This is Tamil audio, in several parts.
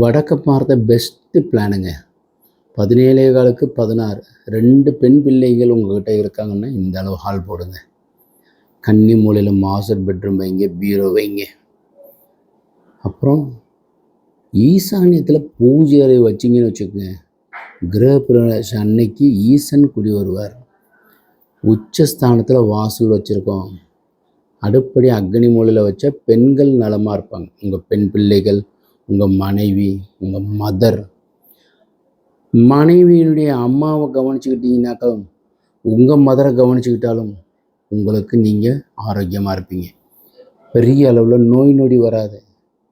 வடக்க பார்த்த பெஸ்ட்டு பிளானுங்க பதினேழே காலுக்கு பதினாறு. ரெண்டு பெண் பிள்ளைகள் உங்கள்கிட்ட இருக்காங்கன்னா இந்த அளவு ஹால் போடுங்க. கன்னி மூலையில் மாஸ்டர் பெட்ரூம் வைங்க பீரோ வைங்க. அப்புறம் ஈசானியத்தில் பூஜை அறை வச்சிங்கன்னு வச்சுக்கோங்க. கிரகப்பிரவேசம் அன்னைக்கு ஈசன் குடி வருவார். உச்சஸ்தானத்தில் வாசல் வச்சுருக்கோம். அடுப்படி அக்னி மூலையில் வச்ச பெண்கள் நலமாக இருப்பாங்க. உங்கள் பெண் பிள்ளைகள் உங்கள் மனைவி உங்கள் மதர் மனைவியினுடைய அம்மாவை கவனிச்சுக்கிட்டீங்கன்னாக்கா உங்கள் மதரை கவனிச்சுக்கிட்டாலும் உங்களுக்கு நீங்கள் ஆரோக்கியமாக இருப்பீங்க. பெரிய அளவில் நோய் நொடி வராது.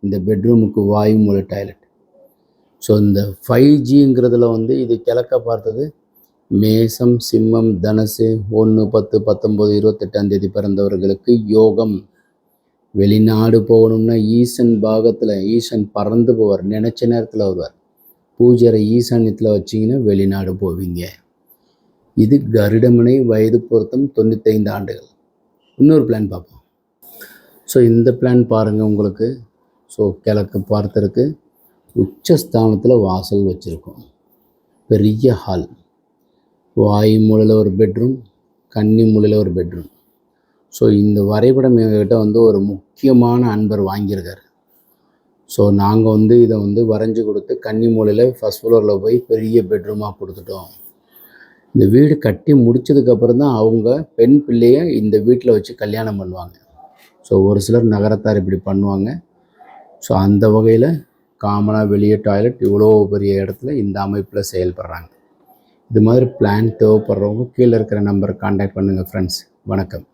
இந்த பெட்ரூமுக்கு வாயு மூல டாய்லெட் ஸோ இந்த ஃபைவ் ஜிங்கிறதுல வந்து இது கிழக்க பார்த்தது. மேசம் சிம்மம் தனுசு ஒன்று பத்து பத்தொம்போது இருபத்தெட்டாம் தேதி பிறந்தவர்களுக்கு யோகம். வெளிநாடு போகணும்னா ஈசன் பாகத்தில் ஈசன் பறந்து போவார். நினச்ச நேரத்தில் வருவார். பூஜரை ஈசான்யத்தில் வச்சிங்கன்னா வெளிநாடு போவீங்க. இது கருடமனை வயது பொருத்தம் தொண்ணூத்தைந்து ஆண்டுகள். இன்னொரு பிளான் பார்ப்போம். ஸோ இந்த பிளான் பாருங்கள் உங்களுக்கு. ஸோ கிழக்கு பார்த்துருக்கு உச்சஸ்தானத்தில் வாசல் வச்சுருக்கோம். பெரிய ஹால் வாயு மூலையில் ஒரு பெட்ரூம் கன்னி மூலையில் ஒரு பெட்ரூம் ஸோ இந்த வரைபடம் எங்ககிட்ட வந்து ஒரு முக்கியமான அன்பர் வாங்கியிருக்காரு. ஸோ நாங்கள் வந்து இதை வந்து வரைஞ்சி கொடுத்து கன்னி மூலையில் ஃபஸ்ட் ஃப்ளோரில் போய் பெரிய பெட்ரூமாக கொடுத்துட்டோம். இந்த வீடு கட்டி முடிச்சதுக்கப்புறம் தான் அவங்க பெண் பிள்ளையை இந்த வீட்டில் வச்சு கல்யாணம் பண்ணுவாங்க. ஸோ ஒரு சிலர் நகரத்தார் இப்படி பண்ணுவாங்க. ஸோ அந்த வகையில் காமனாக வெளியே டாய்லெட் இவ்வளோ பெரிய இடத்துல இந்த அமைப்பில் செயல்படுறாங்க. இது மாதிரி பிளான் தேவைப்படுறவங்க கீழே இருக்கிற நம்பரை காண்டாக்ட் பண்ணுங்கள் ஃப்ரெண்ட்ஸ் வணக்கம்.